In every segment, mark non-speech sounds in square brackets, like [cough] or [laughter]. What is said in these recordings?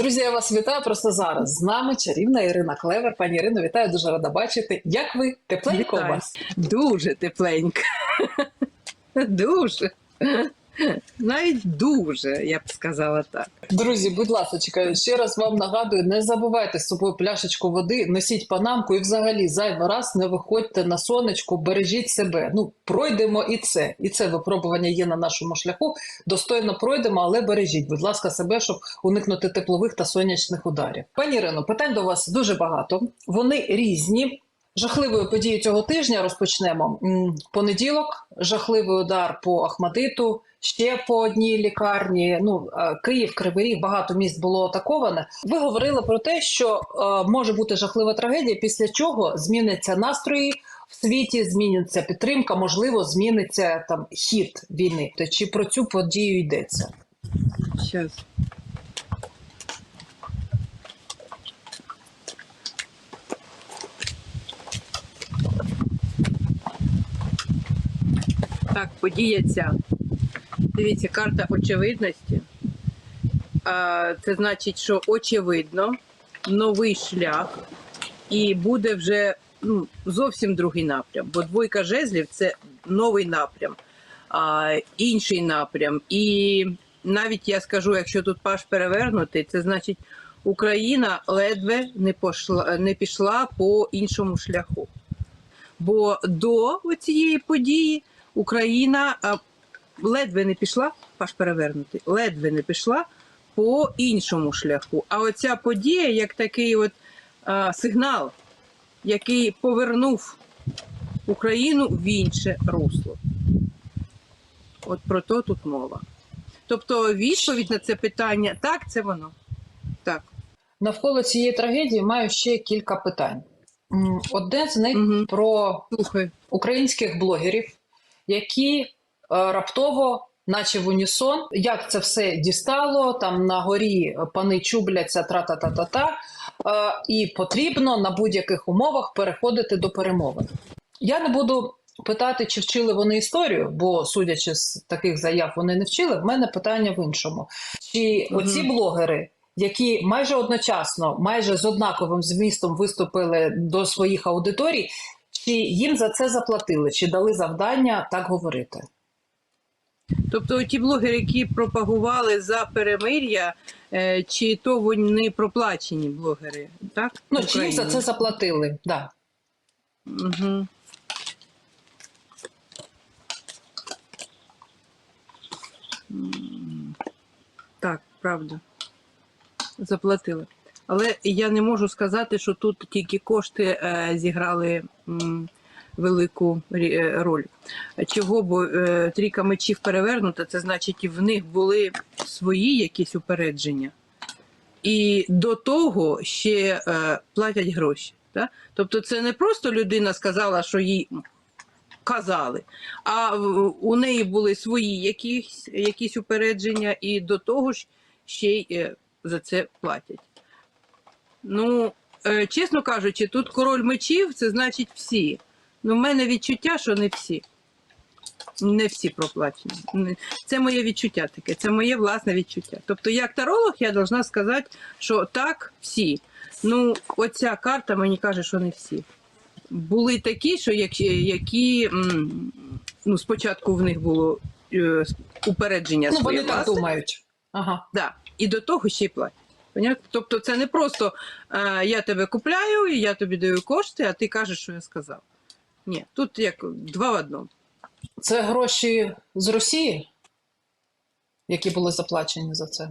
Друзі, я вас вітаю просто зараз. З нами чарівна Ірина Клевер. Пані Ірино, вітаю, дуже рада бачити. Як ви? Тепленько у вас? Дуже тепленько. [laughs] Дуже. Навіть дуже, я б сказала так. Друзі, будь ласка, ще раз вам нагадую, не забувайте з собою пляшечку води, носіть панамку і взагалі зайвий раз не виходьте на сонечко, бережіть себе. Ну, пройдемо і це. І це випробування є на нашому шляху. Достойно пройдемо, але бережіть, будь ласка, себе, щоб уникнути теплових та сонячних ударів. Пані Ірино, питань до вас дуже багато. Вони різні. Жахливою подією цього тижня розпочнемо. Понеділок, жахливий удар по Ахмадиту, ще по одній лікарні. Ну е, Київ, Кривий багато міст було атаковане. Ви говорили про те, що е, може бути жахлива трагедія, після чого зміняться настрої в світі, зміниться підтримка, можливо, зміниться там хід війни. Чи про цю подію йдеться? Щас. Так, подія ця. Дивіться, карта очевидності. Це значить, що очевидно, новий шлях, і буде вже ну, зовсім другий напрям. Бо двойка жезлів це новий напрям, а, інший напрям. І навіть я скажу, якщо тут паш перевернутий, це значить Україна ледве не пошла, не пішла по іншому шляху. Бо до цієї події Україна ледве не пішла, паш перевернутий, ледве не пішла по іншому шляху. А оця подія, як такий от а, сигнал, який повернув Україну в інше русло. От про то тут мова. Тобто відповідь на це питання так, це воно. Так. Навколо цієї трагедії маю ще кілька питань. Одне з них Мгм. про Слухай. українських блогерів, які е, раптово, наче в унісон, як це все дістало, там на горі пани чубляться тра-та-та-та-та, е, і потрібно на будь-яких умовах переходити до перемовин. Я не буду питати, чи вчили вони історію, бо, судячи з таких заяв, вони не вчили. В мене питання в іншому. Чи оці блогери, які майже одночасно, майже з однаковим змістом виступили до своїх аудиторій, чи їм за це заплатили, чи дали завдання так говорити? Тобто ті блогери, які пропагували за перемир'я, е, чи то вони проплачені блогери, так? Ну, чи їм за це заплатили? Да. Угу. Так, правда. Заплатили. Але я не можу сказати, що тут тільки кошти е, зіграли велику е, роль. Чого? Бо е, трійка мечів перевернута, це значить, і в них були свої якісь упередження. І до того ще платять гроші. Да? Тобто це не просто людина сказала, що їй казали, а у неї були свої якісь, якісь упередження, і до того ж ще й за це платять. Ну, е, чесно кажучи, тут король мечів це значить всі. Ну, в мене відчуття, що не всі. Не всі проплачені. Це моє відчуття таке, це моє власне відчуття. Тобто, як таролог, я должна сказати, що так, всі. Ну, оця карта мені каже, що не всі. Були такі, що які, які ну, спочатку в них було е, упередження Ну, вони так думають. Ага. Да. І до того ще й платять. Тобто це не просто е, я тебе купляю, і я тобі даю кошти, а ти кажеш, що я сказав. Ні, тут як два в одному. Це гроші з Росії, які були заплачені за це.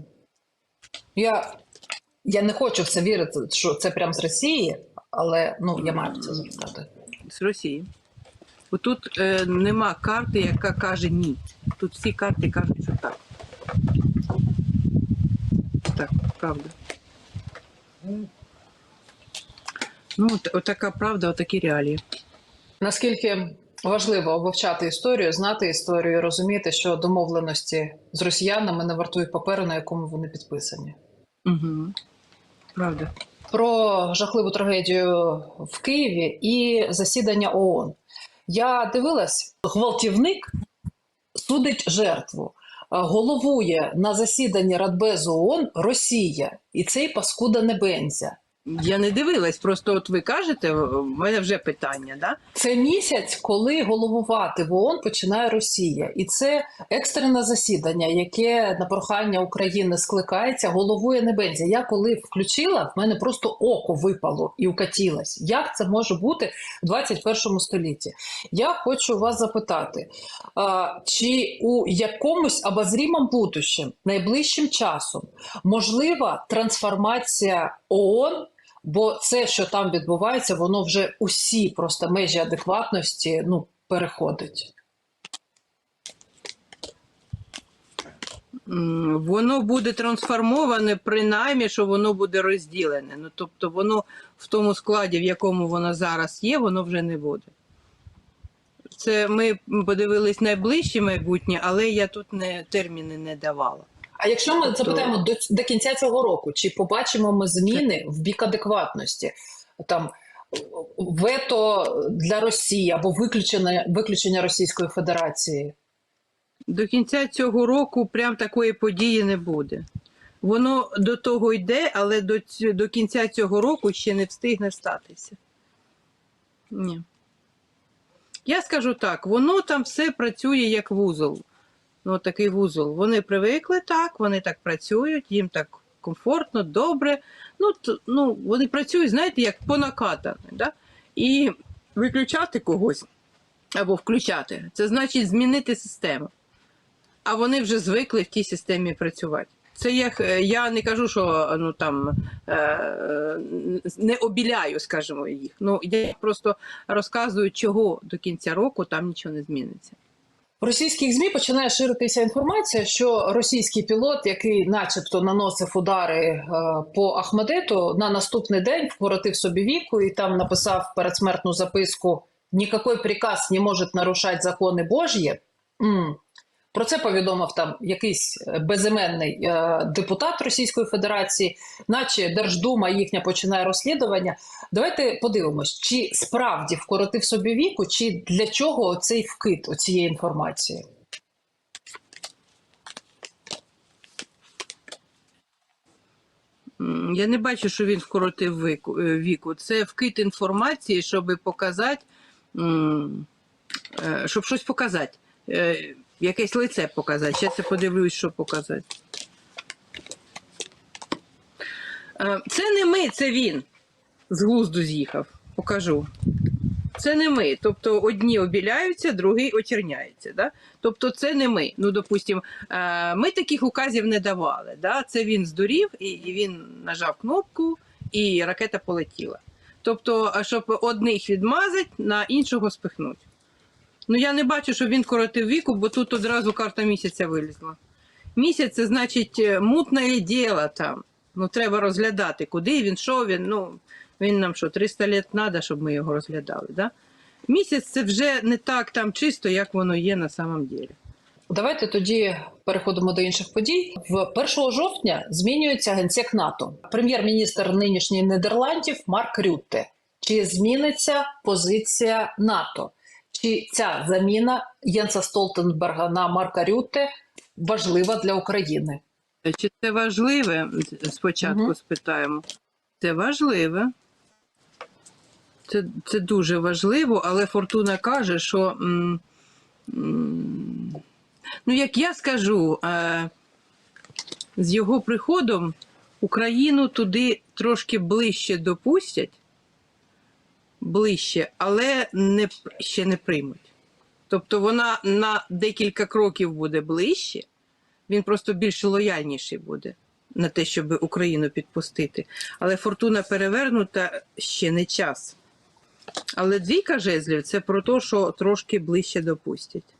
Я, я не хочу в це вірити, що це прямо з Росії, але ну, я маю це запитати. з Росії. Бо тут е, нема карти, яка каже ні. Тут всі карти кажуть, що так. Так, правда. Ну, от, отака правда, отакі реалії. Наскільки важливо вивчати історію, знати історію, розуміти, що домовленості з росіянами не вартують паперу, на якому вони підписані. Угу. Правда. Про жахливу трагедію в Києві і засідання ООН. Я дивилась, гвалтівник судить жертву. Головує на засіданні Радбезу ООН Росія, і цей паскуда Небензя. Я не дивилась, просто от ви кажете, в мене вже питання, да? Це місяць, коли головувати в ООН починає Росія, і це екстрене засідання, яке на прохання України скликається, головує Небензя. Я коли включила, в мене просто око випало і укатілось. Як це може бути в 21 столітті? Я хочу вас запитати, чи у якомусь обозрімому будущем, найближчим часом, можлива трансформація ООН? Бо це, що там відбувається, воно вже усі просто межі адекватності ну, переходить. Воно буде трансформоване, принаймні, що воно буде розділене. Ну, тобто воно в тому складі, в якому воно зараз є, воно вже не буде. Це ми подивились найближче майбутнє, але я тут не, терміни не давала. А якщо ми запитаємо до, до кінця цього року, чи побачимо ми зміни в бік адекватності? Там вето для Росії або виключення, виключення Російської Федерації? До кінця цього року прям такої події не буде. Воно до того йде, але до, до кінця цього року ще не встигне статися. Ні. Я скажу так: воно там все працює як вузол. Ну, такий вузол. Вони привикли так, вони так працюють, їм так комфортно, добре. Ну, т- ну вони працюють, знаєте, як понакатане. Да? І виключати когось або включати це значить змінити систему а вони вже звикли в тій системі працювати. Це як е, я не кажу, що ну там е, не обіляю, скажімо, їх. Ну я просто розказую, чого до кінця року там нічого не зміниться. В російських ЗМІ починає ширитися інформація, що російський пілот, який, начебто, наносив удари е, по Ахмадету, на наступний день вкоротив собі віку і там написав передсмертну записку: «Нікакой приказ не може нарушати закони Божі. Про це повідомив там якийсь е, безіменний е, депутат Російської Федерації, наче Держдума їхня починає розслідування. Давайте подивимось, чи справді вкоротив собі віку, чи для чого цей вкид цієї інформації. Я не бачу, що він вкоротив віку. е, віку. Це вкид інформації, щоб показати, е, щоб щось показати. Якесь лице показати. Зараз я подивлюсь, що показати. Е, Це не ми, це він. З глузду з'їхав. Покажу. Це не ми. Тобто одні обіляються, другий очерняється. Да? Тобто це не ми. Ну, допустимо, е, ми таких указів не давали. Да? Це він здурів, і, він нажав кнопку, і ракета полетіла. Тобто, щоб одних відмазати, на іншого спихнуть. Ну я не бачу, що він коротив віку, бо тут одразу карта місяця вилізла. Місяць це значить е, мутне діло там. Ну, треба розглядати, куди він, що він. Ну, він нам що, 300 літ треба, щоб ми його розглядали. Да? Місяць це вже не так там чисто, як воно є на самом ділі. Давайте тоді переходимо до інших подій. В 1 жовтня змінюється генсек НАТО. Прем'єр-міністр нинішніх Нідерландів Марк Рютте. Чи зміниться позиція НАТО? Чи ця заміна Єнса Столтенберга на Марка Рютте важлива для України? Чи це важливе? Спочатку Мгм. спитаємо. Це важливе. Це, це дуже важливо, але Фортуна каже, що. м, м, ну, як я скажу, е, з його приходом Україну туди трошки ближче допустять, ближче, але не, ще не приймуть. Тобто вона на декілька кроків буде ближче, він просто більш лояльніший буде на те, щоб Україну підпустити. Але фортуна перевернута ще не час. Але двійка жезлів це про те, що трошки ближче допустять.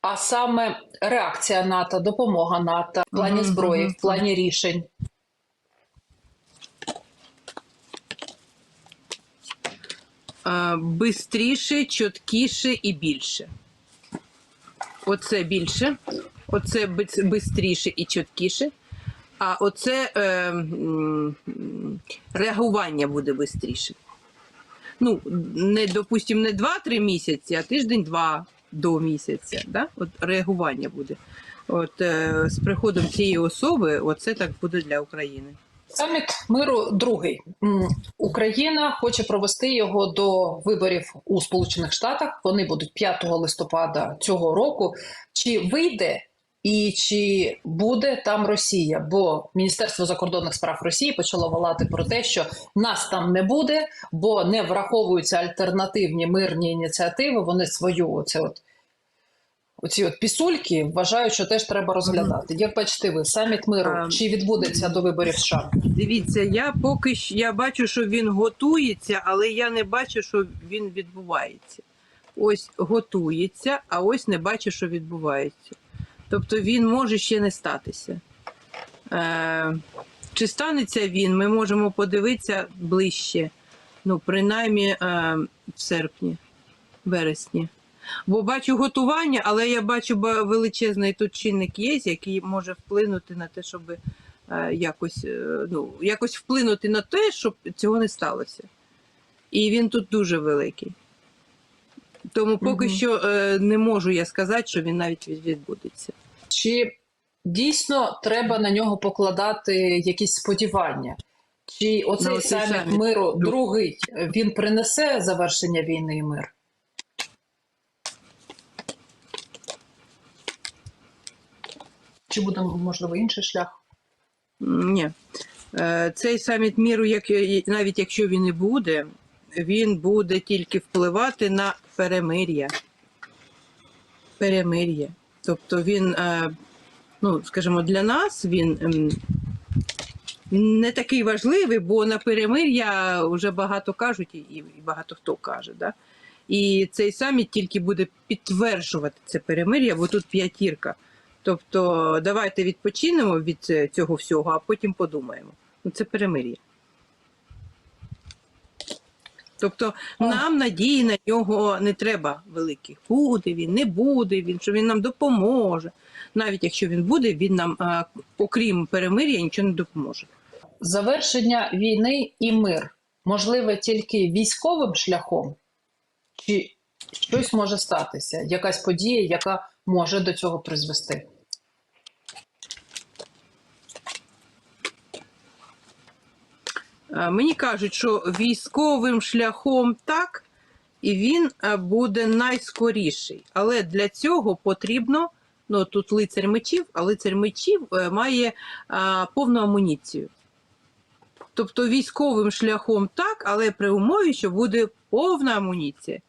А саме реакція НАТО, допомога НАТО в плані зброї, в плані рішень. Бистріше, чіткіше і більше. Оце більше, оце бис- бистріше і чіткіше. А оце е, реагування буде швидше. Ну, не, допустимо, не 2-3 місяці, а тиждень-два до місяця. Да? От реагування буде От е, з приходом цієї особи, оце так буде для України. Саміт миру другий. Україна хоче провести його до виборів у Сполучених Штатах. Вони будуть 5 листопада цього року. Чи вийде і чи буде там Росія? Бо Міністерство закордонних справ Росії почало волати про те, що нас там не буде, бо не враховуються альтернативні мирні ініціативи. Вони свою оце от. Оці от пісульки вважають, що теж треба розглядати. Як бачите ви, саміт миру А, чи відбудеться до виборів США? Дивіться, я поки що я бачу, що він готується, але я не бачу, що він відбувається. Ось готується, а ось не бачу, що відбувається. Тобто він може ще не статися. Е, чи станеться він, ми можемо подивитися ближче, ну, принаймні е, в серпні, вересні. Бо бачу готування, але я бачу величезний тут чинник є, який може вплинути на те, щоб е, якось, е, ну, якось вплинути на те, щоб цього не сталося. І він тут дуже великий. Тому поки Мгм. що е, не можу я сказати, що він навіть відбудеться. Чи дійсно треба на нього покладати якісь сподівання? Чи оцей На саміт миру Ну. другий він принесе завершення війни і мир? Чи буде можливо інший шлях? Ні. Е, Цей саміт міру, як, навіть якщо він і буде, він буде тільки впливати на перемир'я. Перемир'я. Тобто він, е, ну, скажімо, для нас він ем, не такий важливий, бо на перемир'я вже багато кажуть і багато хто каже. Да? І цей саміт тільки буде підтверджувати це перемир'я, бо тут п'ятірка. Тобто давайте відпочинемо від е, цього всього, а потім подумаємо. Ну, це перемир'я. Тобто нам надії на нього не треба великих. Буде він, не буде він, що він нам допоможе. Навіть якщо він буде, він нам, а, окрім перемир'я, нічого не допоможе. Завершення війни і мир можливе тільки військовим шляхом? Чи щось може статися? Якась подія, яка може до цього призвести? Мені кажуть, що військовим шляхом так, і він буде найскоріший. Але для цього потрібно, ну тут лицар мечів, а лицар мечів е, має а, повну амуніцію. Тобто військовим шляхом так, але при умові, що буде повна амуніція.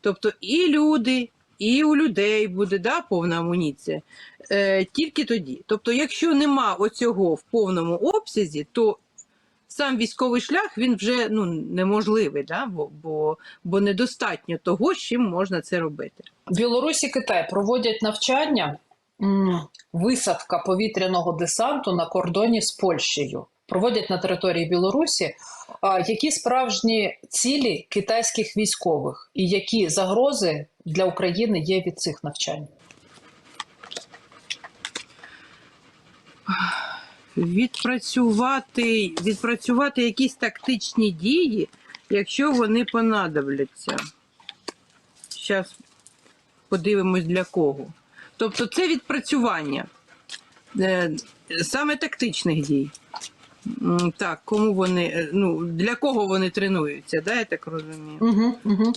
Тобто і люди, і у людей буде да, повна амуніція. Е, тільки тоді. Тобто, якщо нема оцього в повному обсязі, то сам військовий шлях він вже ну, неможливий, да? бо, бо, бо недостатньо того, з чим можна це робити. Білорусь і Китай проводять навчання висадка повітряного десанту на кордоні з Польщею. Проводять на території Білорусі. Які справжні цілі китайських військових і які загрози для України є від цих навчань? Відпрацювати, відпрацювати якісь тактичні дії, якщо вони понадобляться. Зараз подивимось для кого. Тобто це відпрацювання е, саме тактичних дій. Так, кому вони, е, ну, для кого вони тренуються, да, я так розумію. Угу, угу.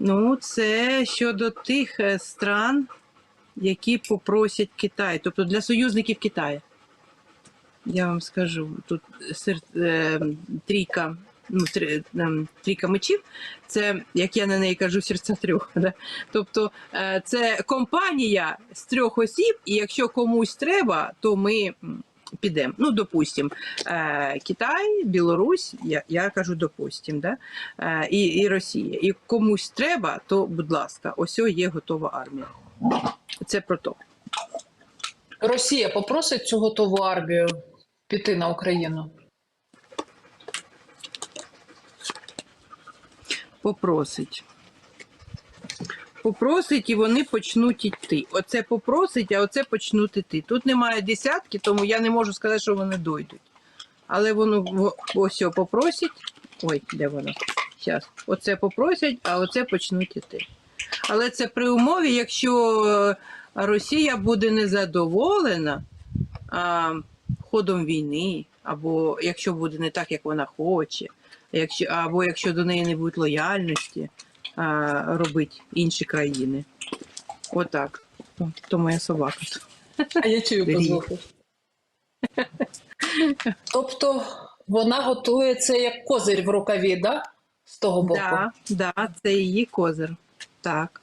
Ну, це щодо тих е, стран, які попросять Китай, тобто для союзників Китаю. Я вам скажу, тут сер, е, трійка, ну, три, е, трійка мечів, це, як я на неї кажу, серця трьох. [laughs] Да? Тобто е, це компанія з трьох осіб, і якщо комусь треба, то ми підемо. Ну, допустим, е, Китай, Білорусь, я, я кажу, допустим, да? е, і, і Росія. І комусь треба, то, будь ласка, ось є готова армія. Це про то. Росія попросить цю готову армію піти на Україну. Попросить. Попросить і вони почнуть йти. Оце попросить, а оце почнуть йти. Тут немає десятки, тому я не можу сказати, що вони дойдуть. Але воно ось о, попросять Ой, де воно? Зараз. Оце попросять, а оце почнуть іти. Але це при умові, якщо е, Росія буде незадоволена а, ходом війни, або якщо буде не так, як вона хоче, якщо, або якщо до неї не будуть лояльності робити інші країни. Отак. О, То моя собака. А я чую по звуку. Тобто вона готується як козир в рукаві, да? З того боку. Да, да, це її козир. Так.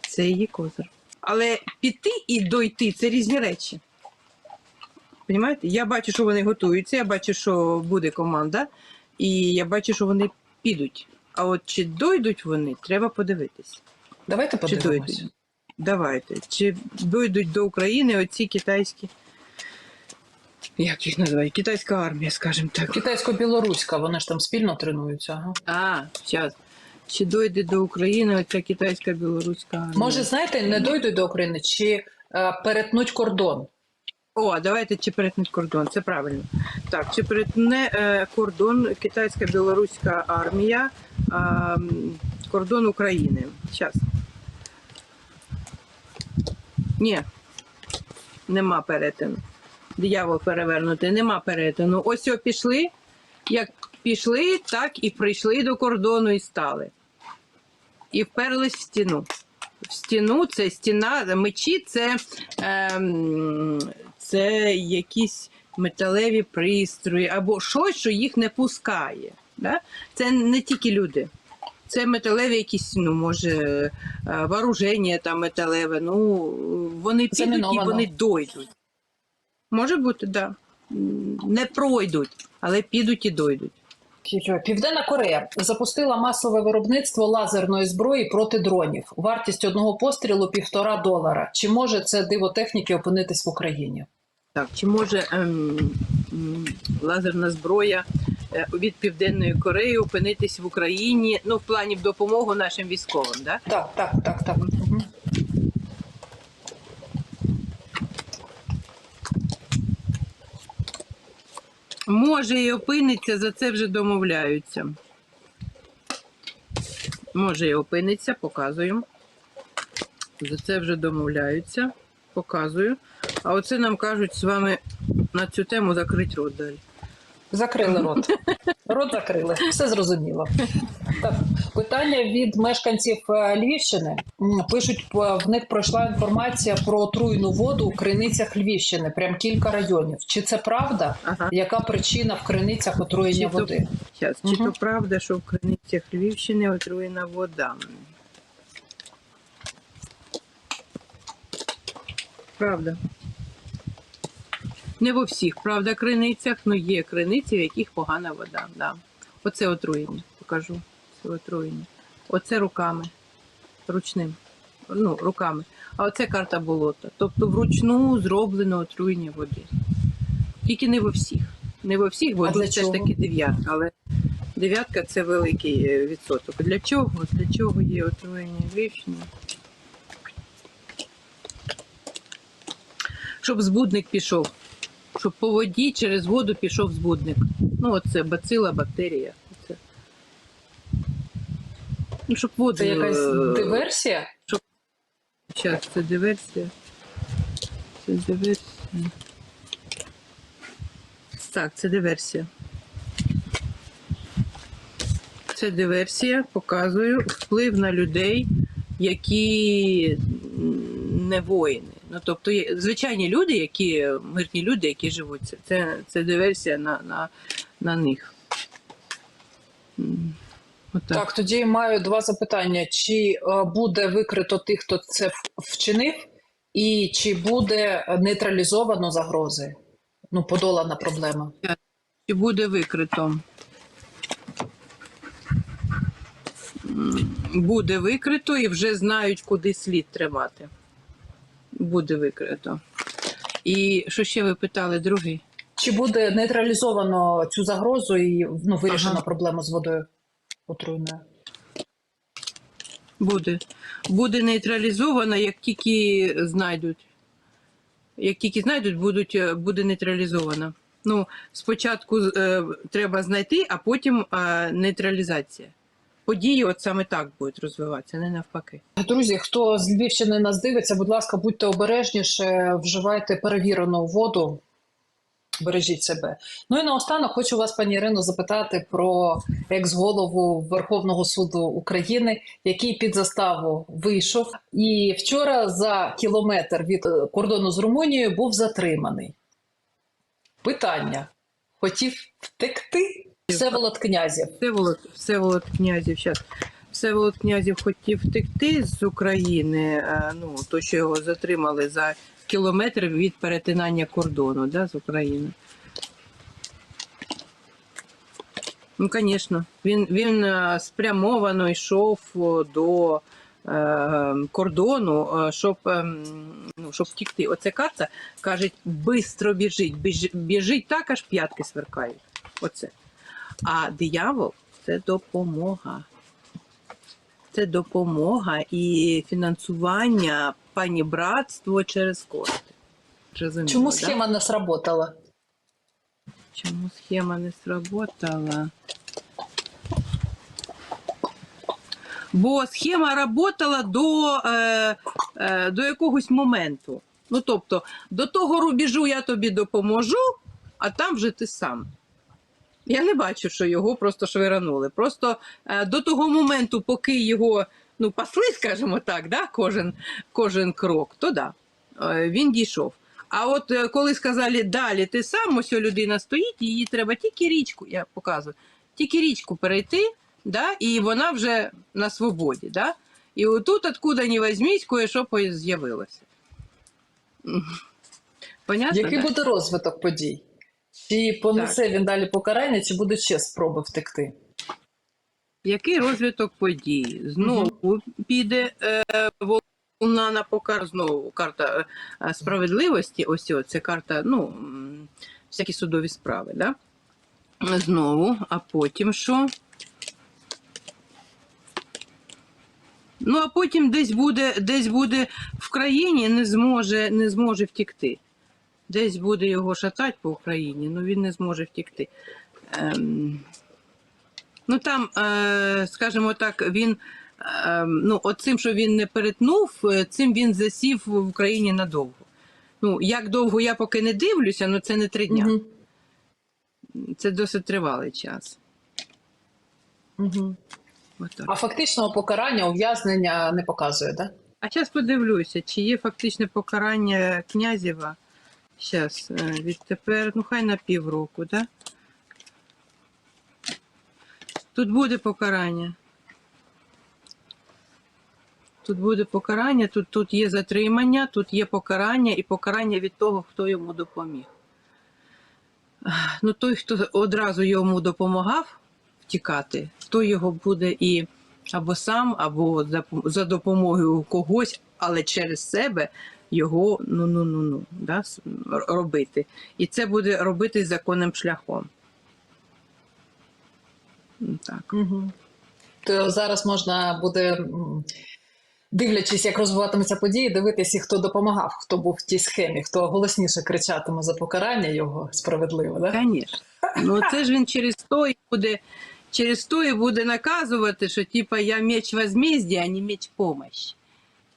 Це її козир. Але піти і дойти це різні речі. Понімаєте? Я бачу, що вони готуються, я бачу, що буде команда, і я бачу, що вони підуть. А от чи дойдуть вони, треба подивитись. Давайте Чи подивимося. дойдуть? Давайте. Чи дойдуть до України оці китайські. Як їх називають? Китайська армія, скажімо так. Китайсько-білоруська, вони ж там спільно тренуються. Ага. А, зараз. Чи дойде до України оця китайська білоруська армія? Може, знаєте, не дойдуть до України, чи е, перетнуть кордон. О, давайте чи перетнуть кордон, це правильно. Так, чи перетне е, кордон китайська білоруська армія, кордон України. Зараз. Ні. Нема перетину. Диявол перевернутий, нема перетину. Ось о, пішли. Як пішли, так і прийшли до кордону і стали. І вперлись в стіну. В стіну це стіна, мечі це, ем, це якісь металеві пристрої або щось, що їх не пускає. Да? Це не тільки люди. Це металеві якісь, ну, може, е, вооруження там металеве. Ну, вони підуть і вони дойдуть. Може бути, так. Да. Не пройдуть, але підуть і дойдуть. Південна Корея запустила масове виробництво лазерної зброї проти дронів. Вартість одного пострілу півтора долара. Чи може це диво техніки опинитись в Україні? Так, чи може ем, лазерна зброя від Південної Кореї опинитись в Україні, ну, в плані в допомогу нашим військовим, да? Так, так, так, так. Мгм. Може і опиниться, за це вже домовляються. Може і опиниться, показую. За це вже домовляються, показую. А оце нам кажуть з вами на цю тему закрити рот далі. Закрили рот. Рот закрили. Все зрозуміло. Так, питання від мешканців е, Львівщини. Пишуть, в них пройшла інформація про отруйну воду у криницях Львівщини, прям кілька районів. Чи це правда? Ага. Яка причина в криницях отруєння Чи то- води? Щас, чи то правда, що в криницях Львівщини отруєна вода? Правда. Не во всіх, правда, криницях, але є криниці, в яких погана вода. Да. Оце отруєння, покажу. Це отруєння. Оце руками. Ручним. Ну, руками. А оце карта болота. Тобто вручну зроблено отруєння води. Тільки не во всіх. Не во всіх, бо все ж таки дев'ятка, але дев'ятка це великий е, відсоток. Для чого? Для чого є отруєння Львівщини? Щоб збудник пішов. Щоб по воді через воду пішов збудник. Ну, оце бацила, бактерія. Оце. Ну, щоб воду. Це якась е, диверсія? Зараз, це диверсія. Це диверсія. Так, це диверсія. Це диверсія, показую вплив на людей, які не воїни. Ну, тобто, є звичайні люди, які мирні люди, які живуть, це- це, це диверсія на, на, на них. М, Отак. Так, тоді маю два запитання: чи е, буде викрито тих, хто це вчинив, і чи буде нейтралізовано загрози? Ну, подолана проблема. Чи буде викрито? Буде викрито і вже знають, куди слід тримати. Буде викрито. І що ще ви питали, другий? Чи буде нейтралізовано цю загрозу і ну, вирішено Ага. проблему з водою отруйною? Буде. Буде нейтралізовано, як тільки знайдуть. Як тільки знайдуть, будуть, е, буде нейтралізовано. Ну, спочатку е, треба знайти, а потім е, нейтралізація. Події от саме так будуть розвиватися, не навпаки. Друзі, хто з Львівщини нас дивиться, будь ласка, будьте обережніше, вживайте перевірену воду, бережіть себе. Ну і наостанок хочу вас, пані Ірино, запитати про екс-голову Верховного суду України, який під заставу вийшов. І вчора за кілометр від е, кордону з Румунією був затриманий. Питання: хотів втекти? Всеволод Князів. Всеволод, Всеволод Князів щас. Всеволод Князів хотів втекти з України, е, ну, то, що його затримали за кілометр від перетинання кордону да, з України. Ну, звісно, він, він е, спрямовано йшов до е, кордону, е, щоб, ну, щоб втікти. Оце карта каже, бистро біжить, біжить так, аж п'ятки сверкають. Оце. А диявол це допомога. Це допомога і фінансування панібратство через кошти. Розуміло, Чому да? схема не сработала? Чому схема не сработала? Бо схема работала до, е, е, до якогось моменту. Ну, тобто, до того рубежу я тобі допоможу, а там вже ти сам. Я не бачу, що його просто швиранули. Просто е, до того моменту, поки його ну, пасли, скажімо так, да, кожен, кожен крок, то да, е, він дійшов. А от е, коли сказали далі, ти сам, ось людина стоїть, їй треба тільки річку, я показую, тільки річку перейти, да, і вона вже на свободі. Да? І отут, откуда не візьміть, кое-що з'явилося. Понятно? Який да? буде розвиток подій? Чи понесе він далі покарання, чи будуть ще спроби втекти? Який розвиток подій? Знову піде е, волна на покар, знову карта е, справедливості. Ось це карта, ну, всякі судові справи, да? Знову, а потім що? Ну, а потім десь буде, десь буде в країні, не зможе, не зможе втікти. Десь буде його шатати по Україні, ну він не зможе втікти. Ем, Ну там, е, скажімо так, він е, ну, от цим, що він не перетнув, е, цим він засів в Україні надовго. Ну, як довго я поки не дивлюся, ну це не три дня. Мгм. Це досить тривалий час. Отак. А фактичного покарання ув'язнення не показує, так? А зараз подивлюся, чи є фактичне покарання князєва. Зараз, відтепер, ну хай на півроку, да? Тут буде покарання. Тут буде покарання, тут, тут є затримання, тут є покарання і покарання від того, хто йому допоміг. Ну, той, хто одразу йому допомагав втікати, той його буде і або сам, або за допомогою когось, але через себе його ну ну ну ну да, робити. І це буде робити законним шляхом. Так. Угу. То зараз можна буде, дивлячись, як розвиватимуться події, дивитися, хто допомагав, хто був в тій схемі, хто голосніше кричатиме за покарання його справедливо, так? Звісно. Ну це ж він через то і буде, через то і буде наказувати, що типа я меч возмездия, а не меч помощи.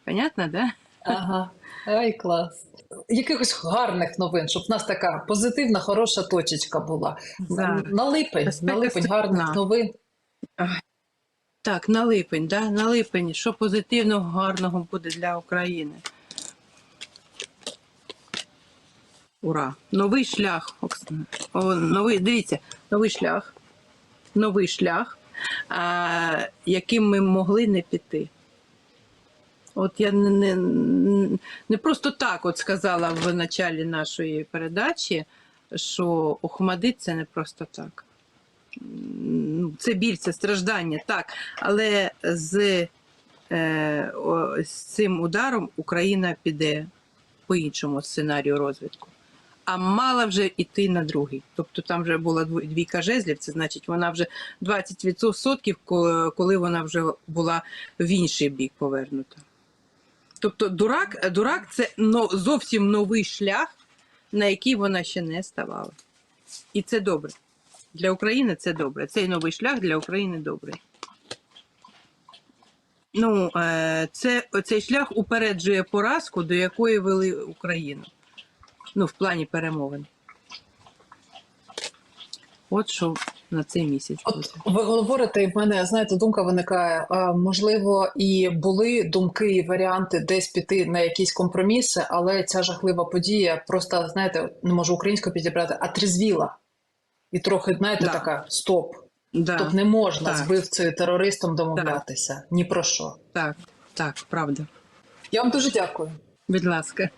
Понятно, да? Ага. Ай, клас. Якихось гарних новин, щоб в нас така позитивна, хороша точечка була. Да. На липень, Безпека на липень гарних новин. Так, на липень, да? на липень. Що позитивного, гарного буде для України? Ура! Новий шлях, Оксана. О, новий, дивіться, новий шлях. Новий шлях, а, яким ми могли не піти. От я не, не, просто так от сказала в началі нашої передачі, що Охмадит це не просто так. М, Це біль, це страждання, так. Але з, е, о, з цим ударом Україна піде по іншому сценарію розвитку. А мала вже йти на другий. Тобто там вже була двійка жезлів, це значить, вона вже 20%, коли вона вже була в інший бік повернута. Тобто дурак, дурак це зовсім новий шлях, на який вона ще не ставала. І це добре. Для України це добре. Цей новий шлях для України добрий. Ну, е, це, цей шлях упереджує поразку, до якої вели Україну. Ну, в плані перемовин. От що на цей місяць. От ви говорите, і в мене знаєте, думка виникає. Можливо, і були думки і варіанти десь піти на якісь компроміси, але ця жахлива подія просто знаєте, не можу українською підібрати, а трізвіла. І трохи, знаєте, Да. така стоп. Да, Тут не можна Так. з вбивцею терористом домовлятися. Ні про що. Так, так, правда. Я вам дуже дякую. Будь ласка.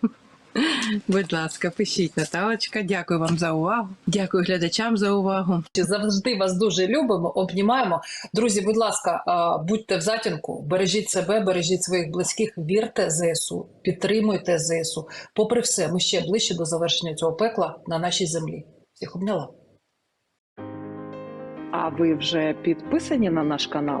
Будь ласка, пишіть, Наталочка. Дякую вам за увагу. Дякую глядачам за увагу. Завжди вас дуже любимо, обнімаємо. Друзі, будь ласка, будьте в затінку, бережіть себе, бережіть своїх близьких, вірте ЗСУ, підтримуйте ЗСУ. Попри все, ми ще ближче до завершення цього пекла на нашій землі. Всіх обняла. А ви вже підписані на наш канал?